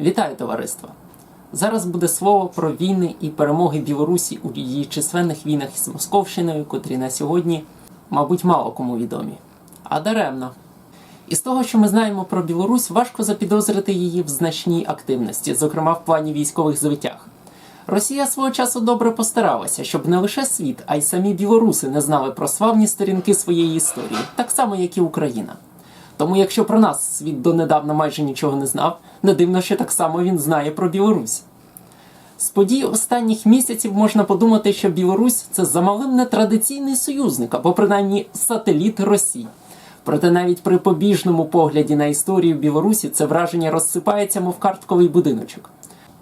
Вітаю товариство! Зараз буде слово про війни і перемоги Білорусі у її численних війнах із Московщиною, котрі на сьогодні, мабуть, мало кому відомі. А даремно. Із того, що ми знаємо про Білорусь, важко запідозрити її в значній активності, зокрема в плані військових звитяг. Росія свого часу добре постаралася, щоб не лише світ, а й самі білоруси не знали про славні сторінки своєї історії, так само, як і Україна. Тому, якщо про нас світ донедавна майже нічого не знав, не дивно, що так само він знає про Білорусь. З подій останніх місяців можна подумати, що Білорусь це замалим нетрадиційний союзник, або принаймні сателіт Росії. Проте навіть при побіжному погляді на історію Білорусі це враження розсипається, мов картковий будиночок.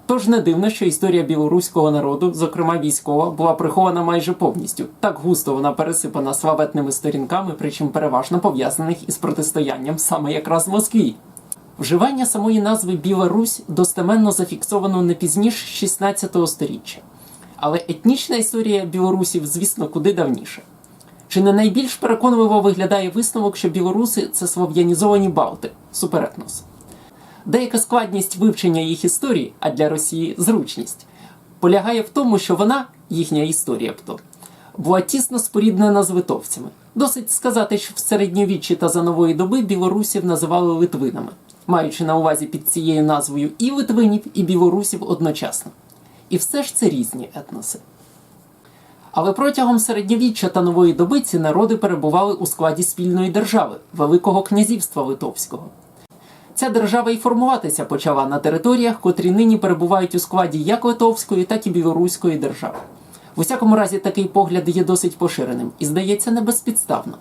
Тож не дивно, що історія білоруського народу, зокрема військова, була прихована майже повністю. Так густо вона пересипана славетними сторінками, причому переважно пов'язаних із протистоянням саме якраз в Москві. Вживання самої назви Біла Русь достеменно зафіксовано не пізніше 16 століття. Але етнічна історія білорусів, звісно, куди давніше. Чи не найбільш переконливо виглядає висновок, що білоруси це слов'янізовані балти, суперетнос? Деяка складність вивчення їх історії, а для Росії зручність, полягає в тому, що вона, їхня історія бто, була тісно споріднена з литовцями. Досить сказати, що в середньовіччі та за нової доби білорусів називали литвинами, маючи на увазі під цією назвою і литвинів, і білорусів одночасно. І все ж це різні етноси. Але протягом середньовіччя та нової доби ці народи перебували у складі спільної держави Великого князівства Литовського. Ця держава і формуватися почала на територіях, котрі нині перебувають у складі як Литовської, так і Білоруської держави. В усякому разі, такий погляд є досить поширеним і здається не безпідставно.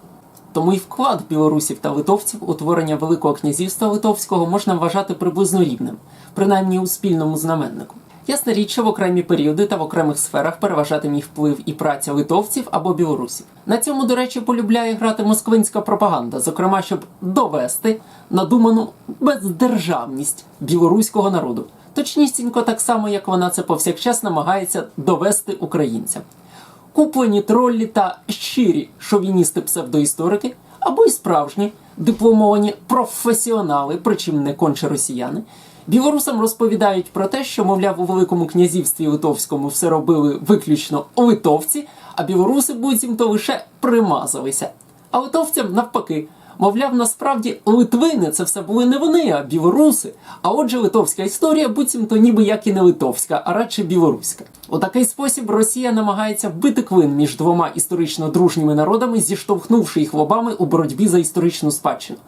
Тому і вклад білорусів та литовців у творення Великого князівства Литовського можна вважати приблизно рівним, принаймні у спільному знаменнику. Ясна річ, що в окремі періоди та в окремих сферах переважати міг вплив і праця литовців або білорусів. На цьому, до речі, полюбляє грати москвинська пропаганда, зокрема, щоб довести надуману бездержавність білоруського народу, точнісінько так само, як вона це повсякчас намагається довести українцям. Куплені троллі та щирі шовіністи псевдоісторики або й справжні дипломовані професіонали, причому не конче росіяни. Білорусам розповідають про те, що, мовляв, у Великому князівстві Литовському все робили виключно литовці, а білоруси буцімто лише примазалися. А литовцям навпаки. Мовляв, насправді литвини це все були не вони, а білоруси. А отже, литовська історія буцімто ніби як і не литовська, а радше білоруська. У такий спосіб Росія намагається вбити клин між двома історично дружніми народами, зіштовхнувши їх лобами у боротьбі за історичну спадщину.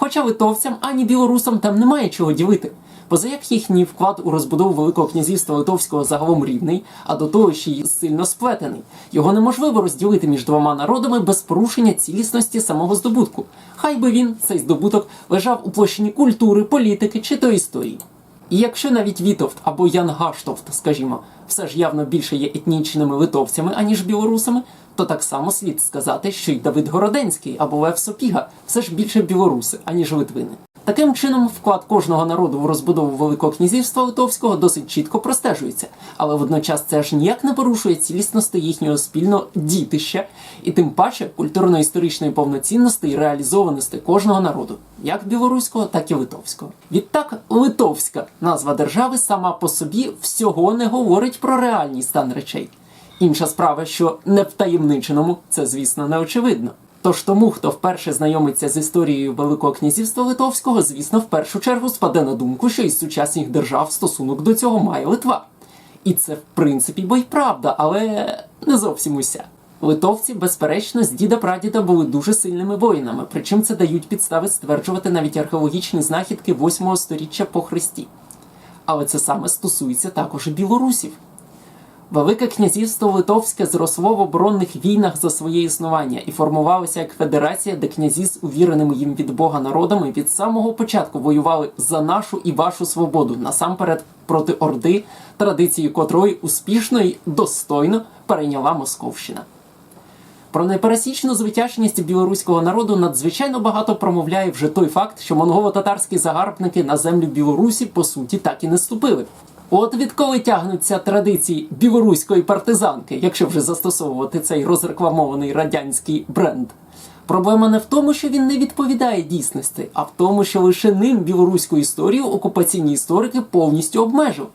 Хоча литовцям ані білорусам там немає чого ділити. Поза як їхній вклад у розбудову Великого князівства Литовського загалом рівний, а до того ще й сильно сплетений. Його неможливо розділити між двома народами без порушення цілісності самого здобутку. Хай би він, цей здобуток, лежав у площині культури, політики чи то історії. І якщо навіть Вітовт або Ян Гаштовт, скажімо, все ж явно більше є етнічними литовцями, аніж білорусами, то так само слід сказати, що й Давид Городенський або Лев Сопіга все ж більше білоруси, аніж литвини. Таким чином, вклад кожного народу в розбудову Великого князівства Литовського досить чітко простежується, але водночас це аж ніяк не порушує цілісності їхнього спільного дітища і тим паче культурно-історичної повноцінності і реалізованості кожного народу, як білоруського, так і литовського. Відтак, литовська назва держави сама по собі всього не говорить про реальний стан речей. Інша справа, що не втаємниченому це, звісно, не очевидно. Тож тому, хто вперше знайомиться з історією Великого князівства Литовського, звісно, в першу чергу спаде на думку, що із сучасних держав стосунок до цього має Литва. І це, в принципі, бо й правда, але не зовсім уся. Литовці, безперечно, з діда прадіда були дуже сильними воїнами, причому це дають підстави стверджувати навіть археологічні знахідки 8 століття по Христі. Але це саме стосується також і білорусів. Велике князівство Литовське зросло в оборонних війнах за своє існування і формувалося як федерація, де князі з увіреними їм від Бога народами від самого початку воювали за нашу і вашу свободу, насамперед проти Орди, традиції котрої успішно і достойно перейняла Московщина. Про непересічну звитяжність білоруського народу надзвичайно багато промовляє вже той факт, що монголо-татарські загарбники на землю Білорусі по суті так і не ступили. От відколи тягнуться традиції білоруської партизанки, якщо вже застосовувати цей розрекламований радянський бренд. Проблема не в тому, що він не відповідає дійсності, а в тому, що лише ним білоруську історію окупаційні історики повністю обмежили.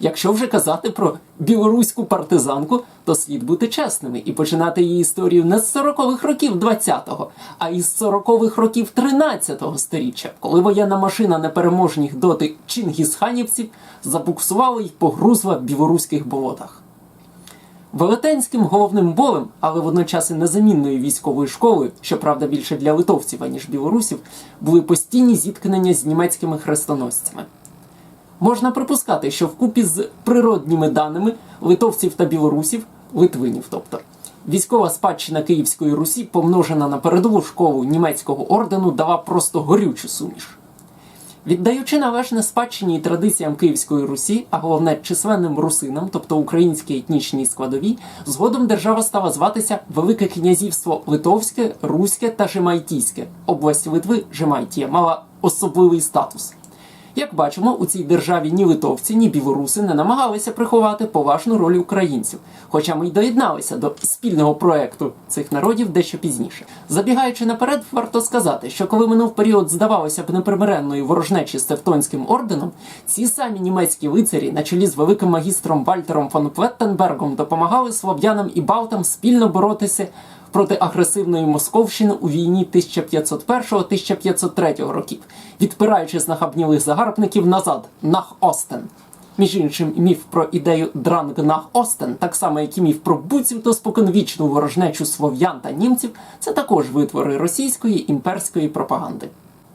Якщо вже казати про білоруську партизанку, то слід бути чесними і починати її історію не з 40-х років 20-го, а із 40-х років 13-го сторіччя, коли воєнна машина непереможних доти чингісханівців забуксувала й погрузла в білоруських болотах. Велетенським головним болем, але водночас і незамінною військовою школою, щоправда більше для литовців, аніж білорусів, були постійні зіткнення з німецькими хрестоносцями. Можна припускати, що вкупі з природніми даними литовців та білорусів, литвинів, тобто, військова спадщина Київської Русі, помножена на передову школу німецького ордену, дала просто горючу суміш. Віддаючи належне спадщині і традиціям Київської Русі, а головне численним русинам, тобто українській етнічній складовій, згодом держава стала зватися Велике князівство Литовське, Руське та Жемайтійське. Область Литви Жемайтія мала особливий статус. Як бачимо, у цій державі ні литовці, ні білоруси не намагалися приховати поважну роль українців, хоча ми й доєдналися до спільного проекту цих народів дещо пізніше. Забігаючи наперед, варто сказати, що коли минув період, здавалося б, непримиренної ворожнечі з Тевтонським орденом, ці самі німецькі лицарі, на чолі з великим магістром Вальтером фон Плеттенбергом, допомагали слов'янам і балтам спільно боротися проти агресивної Московщини у війні 1501-1503 років, відпираючи нахабнілих загарбників назад нах Остен. Між іншим, міф про ідею Дранг нах Остен, так само як і міф про буцімто споконвічну ворожнечу слов'ян та німців, це також витвори російської імперської пропаганди.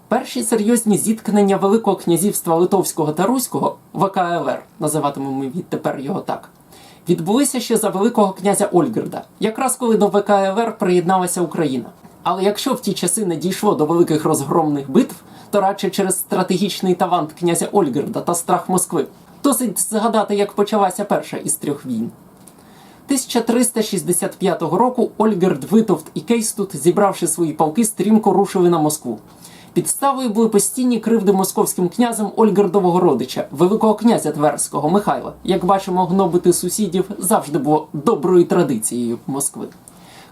Перші серйозні зіткнення Великого князівства Литовського та Руського ВКЛР, називатимемо відтепер його так, відбулися ще за Великого князя Ольгерда, якраз коли до ВКЛР приєдналася Україна. Але якщо в ті часи не дійшло до великих розгромних битв, то радше через стратегічний талант князя Ольгерда та страх Москви. Досить згадати, як почалася перша із трьох війн. 1365 року Ольгерд, Витовт і Кейстут, зібравши свої полки, стрімко рушили на Москву. Підставою були постійні кривди московським князем Ольгердового родича, великого князя Тверського Михайла. Як бачимо, гнобити сусідів завжди було доброю традицією Москви.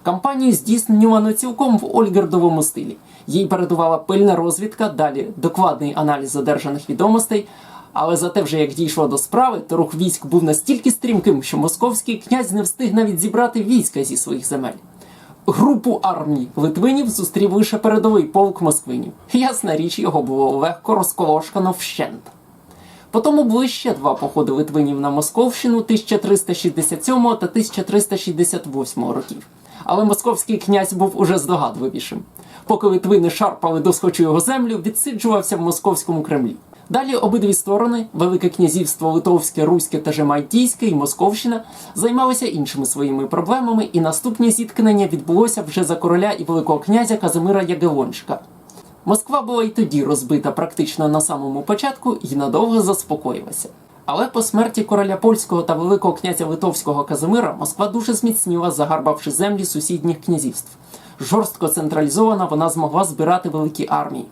Кампанію здійснювано цілком в Ольгердовому стилі. Їй передувала пильна розвідка, далі докладний аналіз одержаних відомостей. Але зате вже як дійшло до справи, то рух військ був настільки стрімким, що московський князь не встиг навіть зібрати війська зі своїх земель. Групу армій Литвинів зустрів лише передовий полк москвинів. Ясна річ, його було легко розколошкано вщент. Потім були ще два походи Литвинів на Московщину 1367 та 1368 років. Але московський князь був уже здогадливішим. Поки Литвини шарпали досхочу його землю, відсиджувався в московському Кремлі. Далі обидві сторони Велике князівство Литовське, Руське та Жемайтійське і Московщина займалися іншими своїми проблемами, і наступне зіткнення відбулося вже за короля і великого князя Казимира Ягелончика. Москва була й тоді розбита практично на самому початку і надовго заспокоїлася. Але по смерті короля польського та великого князя Литовського Казимира Москва дуже зміцніла, загарбавши землі сусідніх князівств. Жорстко централізована вона змогла збирати великі армії.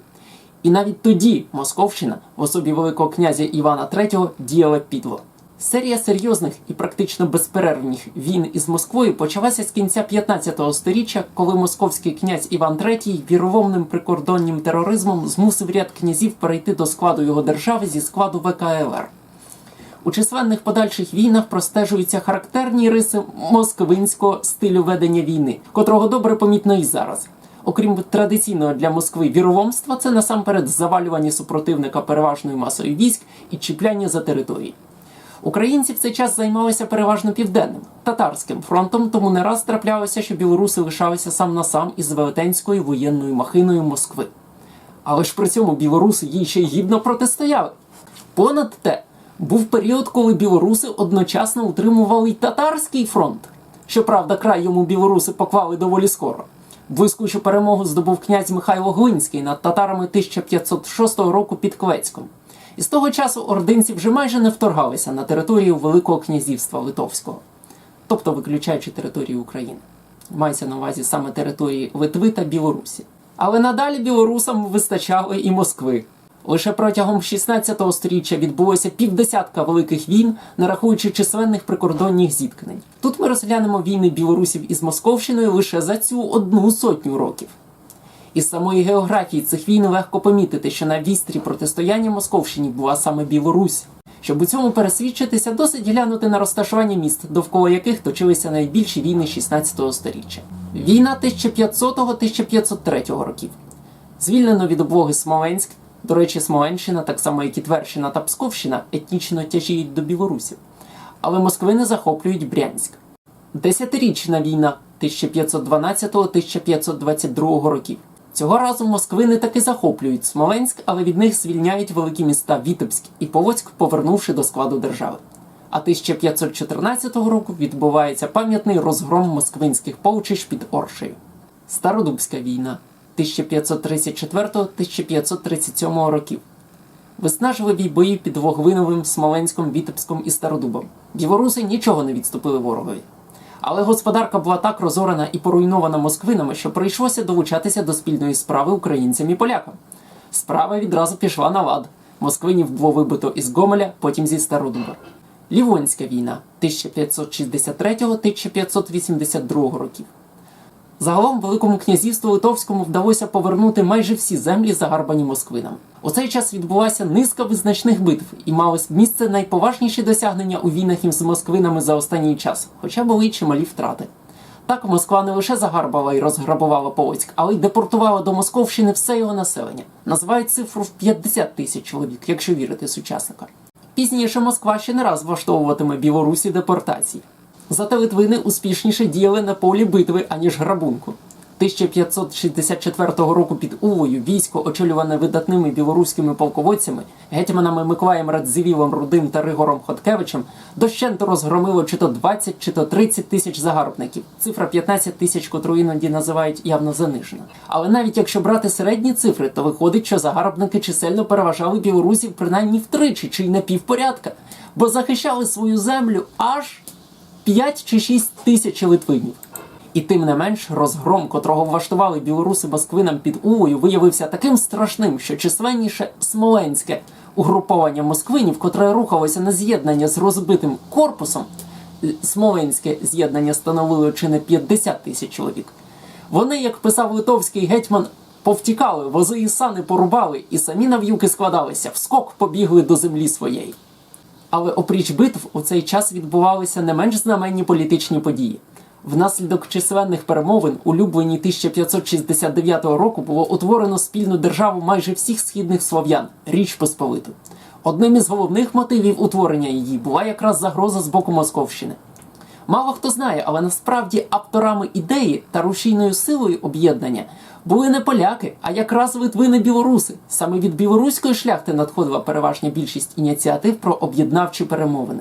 І навіть тоді Московщина в особі Великого князя Івана III діяла підло. Серія серйозних і практично безперервних війн із Москвою почалася з кінця 15 століття, коли московський князь Іван III віровомним прикордоннім тероризмом змусив ряд князів перейти до складу його держави зі складу ВКЛР. У численних подальших війнах простежуються характерні риси москвинського стилю ведення війни, котрого добре помітно і зараз. Окрім традиційного для Москви віровомства, це насамперед завалювання супротивника переважною масою військ і чіпляння за території. Українці в цей час займалися переважно південним татарським фронтом, тому не раз траплялося, що білоруси лишалися сам на сам із велетенською воєнною махиною Москви. Але ж при цьому білоруси їй ще й гідно протистояли. Понад те, був період, коли білоруси одночасно утримували й татарський фронт. Щоправда, край йому білоруси поклали доволі скоро. Блискучу перемогу здобув князь Михайло Глинський над татарами 1506 року під Квецьком. І з того часу ординці вже майже не вторгалися на територію Великого князівства Литовського, тобто виключаючи територію України. Мається на увазі саме території Литви та Білорусі. Але надалі білорусам вистачало і Москви. Лише протягом 16 століття відбулося півдесятка великих війн, не рахуючи численних прикордонних зіткнень. Тут ми розглянемо війни білорусів із Московщиною лише за цю одну сотню років. Із самої географії цих війн легко помітити, що на вістрі протистояння Московщині була саме Білорусь. Щоб у цьому пересвідчитися, досить глянути на розташування міст, довкола яких точилися найбільші війни 16 століття. Війна 1500-1503 років. Звільнено від облоги Смоленськ. До речі, Смоленщина, так само як і Тверщина та Псковщина, етнічно тяжіють до білорусів. Але москвини захоплюють Брянськ. Десятирічна війна 1512-1522 років. Цього разу москвини таки захоплюють Смоленськ, але від них звільняють великі міста Вітебськ і Полоцьк, повернувши до складу держави. А 1514 року відбувається пам'ятний розгром москвинських полчищ під Оршею. Стародубська війна 1534-1537 років. Виснажливі бої під Вогвиновим, Смоленськом, Вітебськом і Стародубом. Білоруси нічого не відступили ворогові. Але господарка була так розорена і поруйнована москвинами, що прийшлося долучатися до спільної справи українцям і полякам. Справа відразу пішла на лад. Москвинів було вибито із Гомеля, потім зі Стародуба. Лівонська війна 1563-1582 років. Загалом Великому князівству Литовському вдалося повернути майже всі землі, загарбані москвинами. У цей час відбулася низка визначних битв і мали місце найповажніші досягнення у війнах із москвинами за останній час, хоча були й чималі втрати. Так Москва не лише загарбала і розграбувала Полоцьк, але й депортувала до Московщини все його населення. Називають цифру в 50 тисяч чоловік, якщо вірити сучасникам. Пізніше Москва ще не раз влаштовуватиме Білорусі депортації. Зате Литвини успішніше діяли на полі битви, аніж грабунку. 1564 року під Увою військо, очолюване видатними білоруськими полководцями, гетьманами Миколаєм Радзивілом Рудим та Ригором Хоткевичем, дощенту розгромило чи то 20, чи то 30 тисяч загарбників. Цифра 15 тисяч, котру іноді називають явно занижена. Але навіть якщо брати середні цифри, то виходить, що загарбники чисельно переважали білорусів принаймні втричі чи й на півпорядка, бо захищали свою землю аж 5 чи 6 тисяч литвинів. І тим не менш, розгром, котрого влаштували білоруси москвинам під Увою, виявився таким страшним, що численніше смоленське угруповання москвинів, котре рухалося на з'єднання з розбитим корпусом, смоленське з'єднання становило чи не 50 тисяч чоловік. Вони, як писав литовський гетьман, повтікали, вози і сани порубали, і самі нав'юки складалися, вскок побігли до землі своєї. Але опріч битв у цей час відбувалися не менш знаменні політичні події. Внаслідок численних перемовин у Люблені 1569 року було утворено спільну державу майже всіх східних слов'ян Річ Посполиту. Одним із головних мотивів утворення її була якраз загроза з боку Московщини. Мало хто знає, але насправді авторами ідеї та рушійною силою об'єднання були не поляки, а якраз литвини білоруси. Саме від білоруської шляхти надходила переважна більшість ініціатив про об'єднавчі перемовини.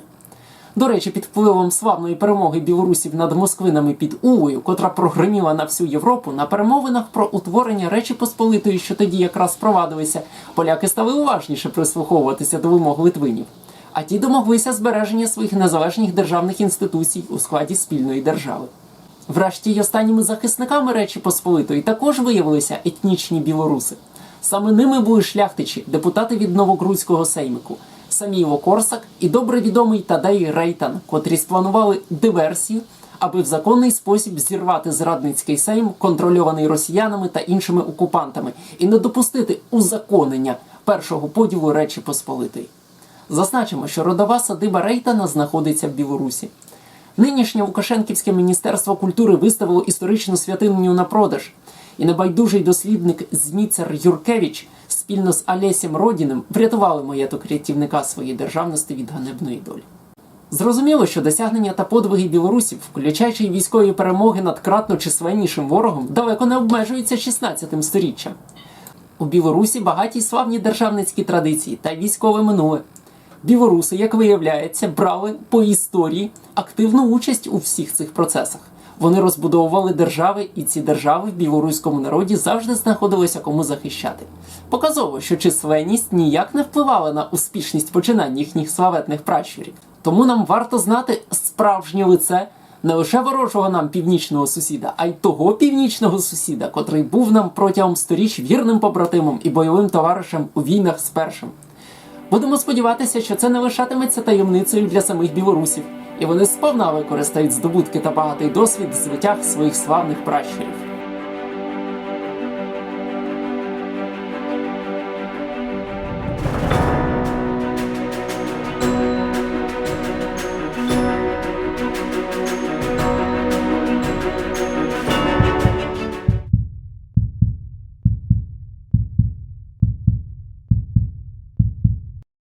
До речі, під впливом славної перемоги білорусів над москвинами під Увою, котра прогриміла на всю Європу, на перемовинах про утворення Речі Посполитої, що тоді якраз провадилися, поляки стали уважніше прислуховуватися до вимог литвинів. А ті домоглися збереження своїх незалежних державних інституцій у складі спільної держави. Врешті й останніми захисниками Речі Посполитої також виявилися етнічні білоруси. Саме ними були шляхтичі, депутати від Новогрузького сеймику, Саміло Корсак і добре відомий Тадей Рейтан, котрі спланували диверсію, аби в законний спосіб зірвати зрадницький сейм, контрольований росіянами та іншими окупантами, і не допустити узаконення першого поділу Речі Посполитої. Зазначимо, що родова садиба Рейтана знаходиться в Білорусі. Нинішнє Лукашенківське міністерство культури виставило історичну святиню на продаж, і небайдужий дослідник Зміцер Юркевич спільно з Олесем Родіним врятували маєток рятівника своєї державності від ганебної долі. Зрозуміло, що досягнення та подвиги білорусів, включаючи військові перемоги над кратно численнішим ворогом, далеко не обмежуються 16 сторіччям. У Білорусі багаті славні державницькі традиції та військове минуле. Білоруси, як виявляється, брали по історії активну участь у всіх цих процесах. Вони розбудовували держави, і ці держави в білоруському народі завжди знаходилися кому захищати. Показово, що численність ніяк не впливала на успішність починань їхніх славетних пращурів. Тому нам варто знати справжнє лице не лише ворожого нам північного сусіда, а й того північного сусіда, котрий був нам протягом сторіч вірним побратимом і бойовим товаришем у війнах з першим. Будемо сподіватися, що це не лишатиметься таємницею для самих білорусів, і вони сповна використають здобутки та багатий досвід звитяг своїх славних пращурів.